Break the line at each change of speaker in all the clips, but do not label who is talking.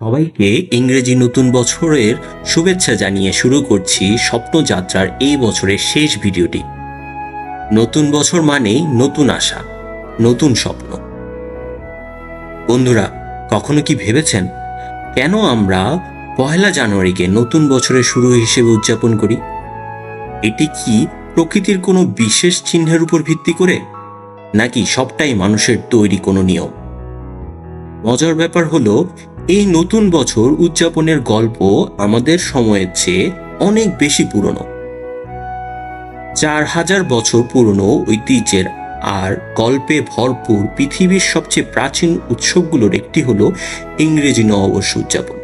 সবাইকে ইংরেজি নতুন বছরের শুভেচ্ছা জানিয়ে শুরু করছি স্বপ্নযাত্রার এই বছরের শেষ ভিডিওটি। নতুন বছর মানেই নতুন আশা, নতুন স্বপ্ন। বন্ধুরা, কখনো কি ভেবেছেন? কেন আমরা পয়লা জানুয়ারিকে নতুন বছরের শুরু হিসেবে উদযাপন করি? এটি কি প্রকৃতির কোনো বিশেষ চিহ্নের উপর ভিত্তি করে? নাকি সবটাই মানুষের তৈরি কোনো নিয়ম? মজার ব্যাপার হলো এই নতুন বছর উদযাপনের গল্প আমাদের সময়ের চেয়ে অনেক বেশি পুরনো। চার হাজার বছর পুরনো ঐতিহ্যের আর গল্পে ভরপুর পৃথিবীর সবচেয়ে প্রাচীন উৎসবগুলোর একটি হলো ইংরেজি নববর্ষ উদযাপন।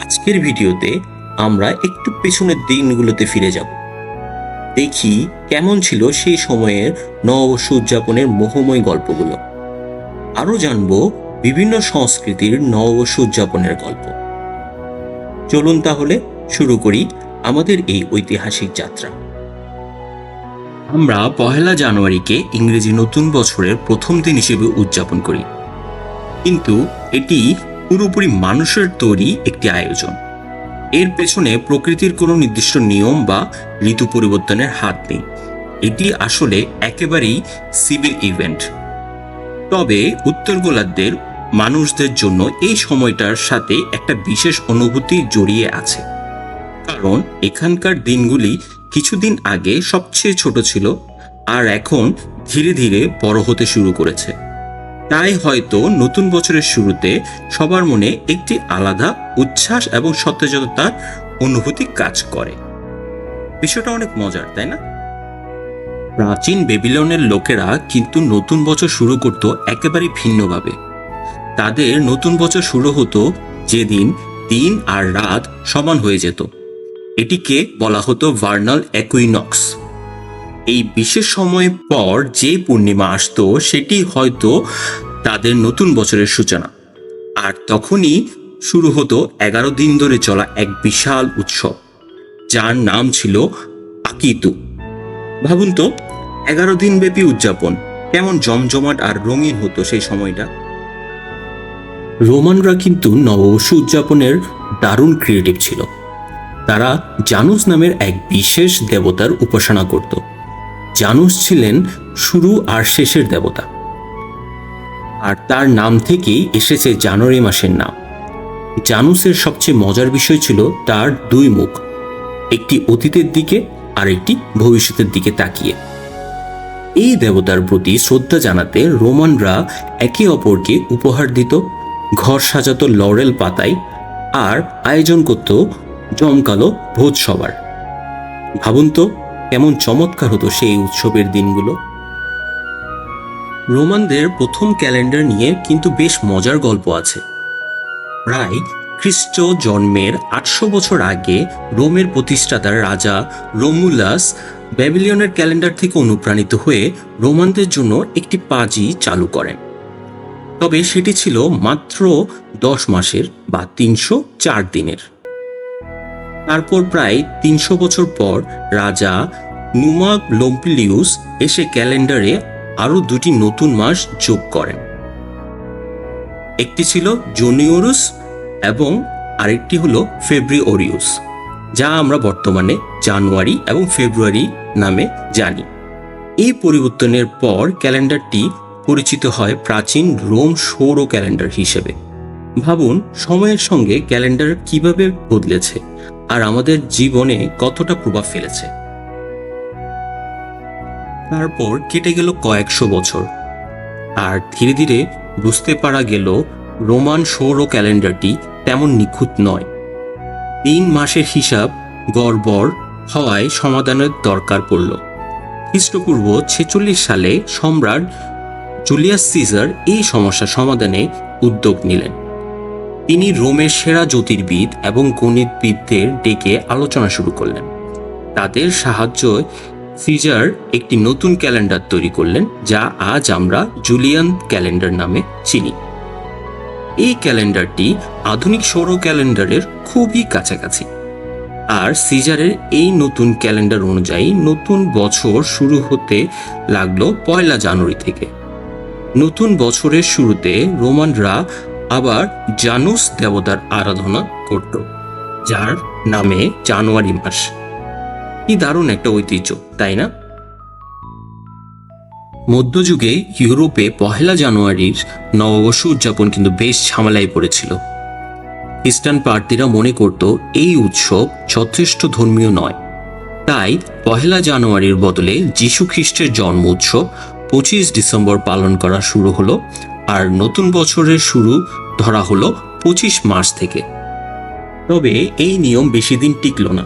আজকের ভিডিওতে আমরা একটু পেছনের দিনগুলোতে ফিরে যাব। দেখি কেমন ছিল সেই সময়ের নববর্ষ উদযাপনের মোহময় গল্পগুলো। আরও জানব বিভিন্ন সংস্কৃতির নববর্ষ উদযাপনের গল্প। চলুন তাহলে শুরু করি আমাদের এই ঐতিহাসিক যাত্রা। আমরা পহেলা জানুয়ারিকে ইংরেজি নতুন বছরের প্রথম দিন হিসেবে উদযাপন করি। কিন্তু এটি পুরোপুরি মানুষের তৈরি একটি আয়োজন। এর পেছনে প্রকৃতির কোনো নির্দিষ্ট নিয়ম বা ঋতু পরিবর্তনের হাত নেই। এটি আসলে একেবারেই সিভিল ইভেন্ট। তবে উত্তর গোলার্ধের মানুষদের জন্য এই সময়টার সাথে একটা বিশেষ অনুভূতি জড়িয়ে আছে। কারণ এখানকার দিনগুলি কিছুদিন আগে সবচেয়ে ছোট ছিল, আর এখন ধীরে ধীরে বড় হতে শুরু করেছে। তাই হয়তো নতুন বছরের শুরুতে সবার মনে একটি আলাদা উচ্ছ্বাস এবং সতেজতার অনুভূতি কাজ করে। বিষয়টা অনেক মজার, তাই না? প্রাচীন বেবিলনের লোকেরা কিন্তু নতুন বছর শুরু করত একেবারে ভিন্নভাবে। তাদের নতুন বছর শুরু হতো যেদিন দিন আর রাত সমান হয়ে যেত। এটিকে বলা হতো ভার্নাল একুইনক্স এই বিশেষ সময় পর যে পূর্ণিমা আসতো, সেটি হয়তো তাদের নতুন বছরের সূচনা। আর তখনই শুরু হতো এগারো দিন ধরে চলা এক বিশাল উৎসব, যার নাম ছিল আকিতু। ভাবুন তো, এগারো দিন ব্যাপী উদযাপন, কেমন জমজমাট আর রঙিন হতো সেই সময়টা। রোমানরা কিন্তু নববর্ষ উদযাপনের দারুণ ক্রিয়েটিভ ছিল। তারা জানুস নামের এক বিশেষ দেবতার উপাসনা করত। জানুস ছিলেন শুরু আর শেষের দেবতা। আর তার নাম থেকেই এসেছে জানুয়ারি মাসের নাম। জানুসের সবচেয়ে মজার বিষয় ছিল তার দুই মুখ, একটি অতীতের দিকে আর একটি ভবিষ্যতের দিকে তাকিয়ে। এই দেবতার প্রতি শ্রদ্ধা জানাতে রোমানরা একে অপরকে উপহার দিত ঘর সাজাতো লরেল পাতায় আর আয়োজন করত জমকালো ভোজ সবার। ভাবুন তো, কেমন চমৎকার হতো সেই উৎসবের দিনগুলো। রোমানদের প্রথম ক্যালেন্ডার নিয়ে কিন্তু বেশ মজার গল্প আছে। প্রায় খ্রিস্ট জন্মের আটশো বছর আগে রোমের প্রতিষ্ঠাতার রাজা রোমুলাস ব্যাবিলিয়নের ক্যালেন্ডার থেকে অনুপ্রাণিত হয়ে রোমানদের জন্য একটি পাজি চালু করেন। তবে সেটি ছিল মাত্র দশ মাসের বা তিনশো চার দিনের। তারপর প্রায় তিনশো বছর পর রাজা নুমা লোম্পিলিউস এসে ক্যালেন্ডারে আরও দুটি নতুন মাস যোগ করেন। একটি ছিল জুনিয়রুস এবং আরেকটি হলো ফেব্রুয়ারিউস, যা আমরা বর্তমানে জানুয়ারি এবং ফেব্রুয়ারি নামে জানি। এই পরিবর্তনের পর ক্যালেন্ডারটি পরিচিত হয় প্রাচীন রোম সৌর ক্যালেন্ডার হিসেবে। ভাবুন, সময়ের সঙ্গে ক্যালেন্ডার কীভাবে বদলেছে আর আমাদের জীবনে কতটা প্রভাব ফেলেছে। তারপর কেটে গেল কয়েকশো বছর। আর ধীরে ধীরে বুঝতে পারা গেল, রোমান সৌর ক্যালেন্ডারটি তেমন নিখুঁত নয়। তিন মাসের হিসাব গড়বড় হওয়ায় সমাধানের দরকার পড়ল। খ্রিস্টপূর্ব ছেচল্লিশ সালে সম্রাট জুলিয়াস সিজার এই সমস্যা সমাধানে উদ্যোগ নিলেন। তিনি রোমের সেরা জ্যোতির্বিদ এবং গণিতবিদদের ডেকে আলোচনা শুরু করলেন। তাদের সাহায্য সিজার একটি নতুন ক্যালেন্ডার তৈরি করলেন, যা আজ আমরা জুলিয়ান ক্যালেন্ডার নামে চিনি। এই ক্যালেন্ডারটি আধুনিক সৌর ক্যালেন্ডারের খুবই কাছাকাছি। আর সিজারের এই নতুন ক্যালেন্ডার অনুযায়ী নতুন বছর শুরু হতে লাগল পয়লা জানুয়ারি থেকে। নতুন বছরের শুরুতে রোমানরা আবার জানুস দেবতার আরাধনা করত, যার নামে জানুয়ারি মাস। কি দারুণ একটা ঐতিহ্য, তাই না? মধ্যযুগে ইউরোপে পহেলা জানুয়ারির নববর্ষ উদযাপন কিন্তু বেশ ঝামেলায় পড়েছিল। খ্রিস্টান প্রার্থীরা মনে করত, এই উৎসব যথেষ্ট ধর্মীয় নয়। তাই পহেলা জানুয়ারির বদলে যীশু খ্রিস্টের জন্ম উৎসব পঁচিশ ডিসেম্বর পালন করা শুরু হলো আর নতুন বছরের শুরু ধরা হলো পঁচিশ মার্চ থেকে। তবে এই নিয়ম বেশি দিন টিকল না।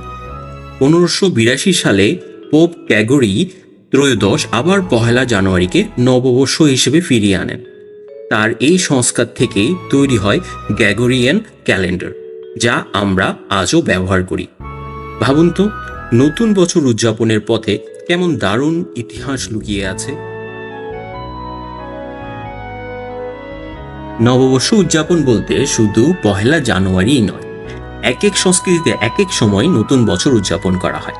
পনেরোশো বিরাশি সালে পোপ ক্যাগরি ত্রয়োদশ, আবার পহেলা জানুয়ারিকে নববর্ষ হিসেবে ফিরিয়ে আনেন। তার এই সংস্কার থেকেই তৈরি হয় গ্যাগোরিয়ান ক্যালেন্ডার, যা আমরা আজও ব্যবহার করি। ভাবুন তো, নতুন বছর উদযাপনের পথে কেমন দারুণ ইতিহাস লুকিয়ে আছে। নববর্ষ উদযাপন বলতে শুধু পহেলা জানুয়ারিই নয় এক এক সংস্কৃতিতে এক এক সময় নতুন বছর উদযাপন করা হয়।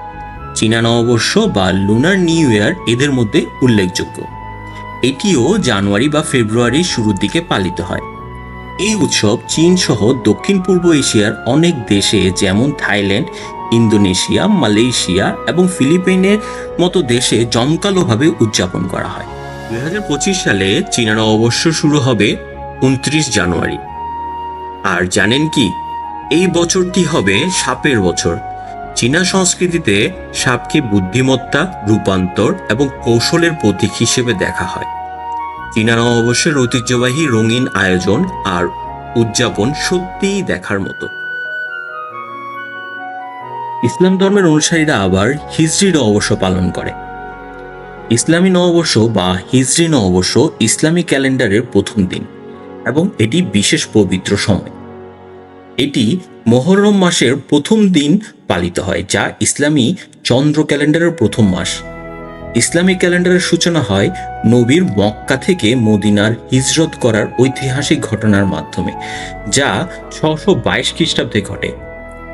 চীনা নববর্ষ বা লুনার নিউ ইয়ার এদের মধ্যে উল্লেখযোগ্য। এটিও জানুয়ারি বা ফেব্রুয়ারির শুরুর দিকে পালিত হয়। এই উৎসব চীন সহ দক্ষিণ পূর্ব এশিয়ার অনেক দেশে, যেমন থাইল্যান্ড, ইন্দোনেশিয়া, মালয়েশিয়া এবং ফিলিপাইনের মতো দেশে জমকালোভাবে উদযাপন করা হয়। দু হাজার পঁচিশ সালে চীনা নববর্ষ শুরু হবে উনত্রিশ জানুয়ারি। আর জানেন কি, এই বছরটি হবে সাপের বছর। চীনা সংস্কৃতিতে সাপকে বুদ্ধিমত্তা, রূপান্তর এবং কৌশলের প্রতীক হিসেবে দেখা হয়। চীনা নববর্ষের ঐতিহ্যবাহী রঙিন আয়োজন আর উদযাপন সত্যিই দেখার মতো। ইসলাম ধর্মের অনুসারীরা আবার হিজরি নববর্ষ পালন করে। ইসলামী নববর্ষ বা হিজরি নববর্ষ ইসলামী ক্যালেন্ডারের প্রথম দিন। এবং এটি বিশেষ পবিত্র সময়। এটি মহরম মাসের প্রথম দিন পালিত হয়, যা ইসলামী চন্দ্র ক্যালেন্ডারের প্রথম মাস। ইসলামী ক্যালেন্ডারের সূচনা হয় নবীর মক্কা থেকে মদিনার হিজরত করার ঐতিহাসিক ঘটনার মাধ্যমে, যা ছশো বাইশ খ্রিস্টাব্দে ঘটে।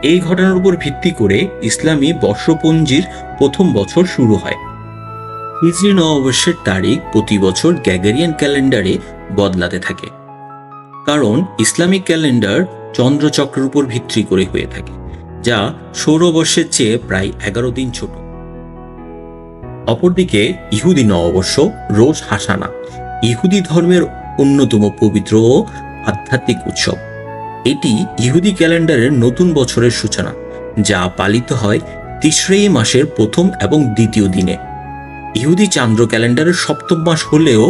এই ঘটনার উপর ভিত্তি করে ইসলামী বর্ষপঞ্জির প্রথম বছর শুরু হয়। হিজরি নববর্ষের তারিখ প্রতি বছর গ্যাগারিয়ান ক্যালেন্ডারে বদলাতে থাকে। কারণ ইসলামিক ক্যালেন্ডার চন্দ্রচক্রের উপর ভিত্তি করে হয়ে থাকে, যা সৌরবর্ষের চেয়ে প্রায় এগারো দিন ছোট। অপরদিকে ইহুদি নববর্ষ রোজ হাসানা, ইহুদি ধর্মের অন্যতম পবিত্র ও আধ্যাত্মিক উৎসব। এটি ইহুদি ক্যালেন্ডারের নতুন বছরের সূচনা, যা পালিত হয় তিসরেই মাসের প্রথম এবং দ্বিতীয় দিনে। ইহুদি চান্দ্র ক্যালেন্ডারের সপ্তম মাস হলেও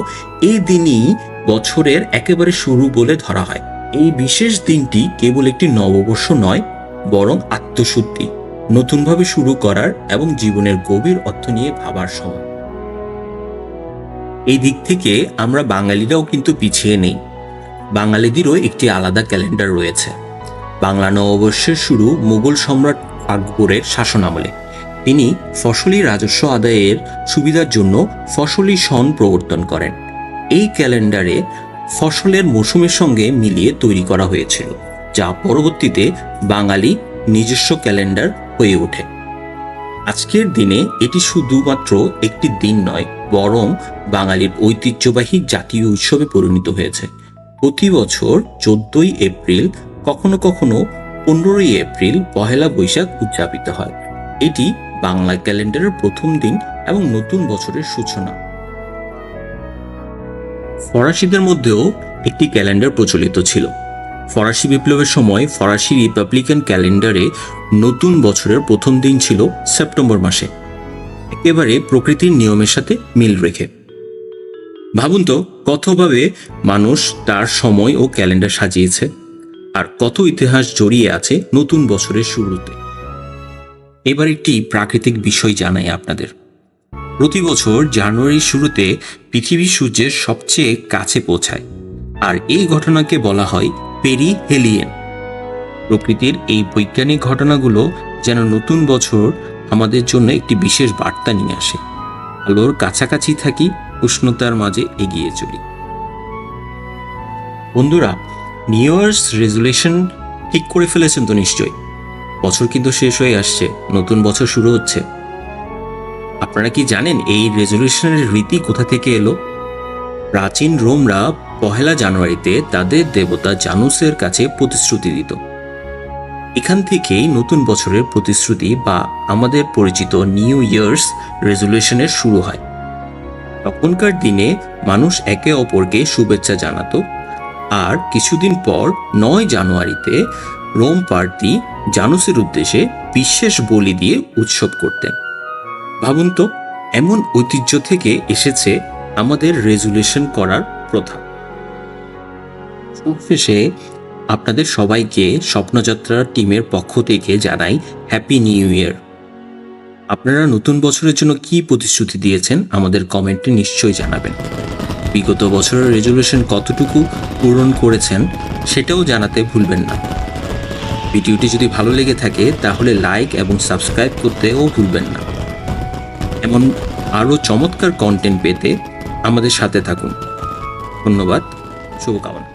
এই দিনই বছরের একেবারে শুরু বলে ধরা হয়। এই বিশেষ দিনটি কেবল একটি নববর্ষ নয়, বরং আত্মশুদ্ধি, নতুনভাবে শুরু করার এবং জীবনের গভীর অর্থ নিয়ে ভাবার সময়। এই দিক থেকে আমরা বাঙালিরাও কিন্তু পিছিয়ে নেই। বাঙালিদেরও একটি আলাদা ক্যালেন্ডার রয়েছে। বাংলা নববর্ষের শুরু মুঘল সম্রাট আকবরের শাসনামলে। তিনি ফসলি রাজস্ব আদায়ের সুবিধার জন্য ফসলি সন প্রবর্তন করেন। এই ক্যালেন্ডারে ফসলের মৌসুমের সঙ্গে মিলিয়ে তৈরি করা হয়েছিল, যা পরবর্তীতে বাঙালি নিজস্ব ক্যালেন্ডার হয়ে ওঠে। আজকের দিনে এটি শুধুমাত্র একটি দিন নয়, বরং বাঙালির ঐতিহ্যবাহী জাতীয় উৎসবে পরিণত হয়েছে। প্রতি বছর চোদ্দই এপ্রিল কখনো কখনো পনেরোই এপ্রিল পহেলা বৈশাখ উদযাপিত হয়। এটি বাংলা ক্যালেন্ডারের প্রথম দিন এবং নতুন বছরের সূচনা। ফরাসিদের মধ্যেও একটি ক্যালেন্ডার প্রচলিত ছিল। ফরাসি বিপ্লবের সময় ফরাসি রিপাবলিকান ক্যালেন্ডারে নতুন বছরের প্রথম দিন ছিল সেপ্টেম্বর মাসে। একেবারে প্রকৃতির নিয়মের সাথে মিল রেখে। ভাবুন তো, কতভাবে মানুষ তার সময় ও ক্যালেন্ডার সাজিয়েছে আর কত ইতিহাস জড়িয়ে আছে নতুন বছরের শুরুতে। এবার একটি প্রাকৃতিক বিষয় জানাই আপনাদের। প্রতি বছর জানুয়ারির শুরুতে পৃথিবী সূর্যের সবচেয়ে কাছে পৌঁছায়, আর এই ঘটনাকে বলা হয় পেরি হেলিয়েন প্রকৃতির এই বৈজ্ঞানিক ঘটনাগুলো যেন নতুন বছর আমাদের জন্য একটি বিশেষ বার্তা নিয়ে আসে। আলোর কাছাকাছি থাকি, উষ্ণতার মাঝে এগিয়ে চলি। বন্ধুরা, নিউ ইয়ার্স রেজুলেশন ঠিক করে ফেলেছেন তো নিশ্চয়ই। বছর কিন্তু শেষ হয়ে আসছে, নতুন বছর শুরু হচ্ছে। আপনারা কি জানেন এই রেজলিউশনের রীতি কোথা থেকে এলো? প্রাচীন রোমরা পহেলা জানুয়ারিতে তাদের দেবতা জানুসের কাছে প্রতিশ্রুতি দিত। এখান থেকেই নতুন বছরের প্রতিশ্রুতি বা আমাদের পরিচিত নিউ ইয়ার্স রেজুলেশনের শুরু হয়। তখনকার দিনে মানুষ একে অপরকে শুভেচ্ছা জানাতো। আর কিছুদিন পর নয় জানুয়ারিতে রোম পার্টি জানুসের উদ্দেশ্যে বিশেষ বলি দিয়ে উৎসব করতেন। ভাবুন তো, এমন ঐতিহ্য থেকে এসেছে আমাদের রেজুলেশন করার প্রথা। শেষে আপনাদের সবাইকে স্বপ্নযাত্রা টিমের পক্ষ থেকে জানাই হ্যাপি নিউ ইয়ার আপনারা নতুন বছরের জন্য কি প্রতিশ্রুতি দিয়েছেন আমাদের কমেন্টে নিশ্চয়ই জানাবেন। বিগত বছরের রেজুলেশন কতটুকু পূরণ করেছেন সেটাও জানাতে ভুলবেন না। ভিডিওটি যদি ভালো লেগে থাকে তাহলে লাইক এবং সাবস্ক্রাইব করতেও ভুলবেন না। এমন আরও চমৎকার কন্টেন্ট পেতে আমাদের সাথে থাকুন। ধন্যবাদ শুভকামনা।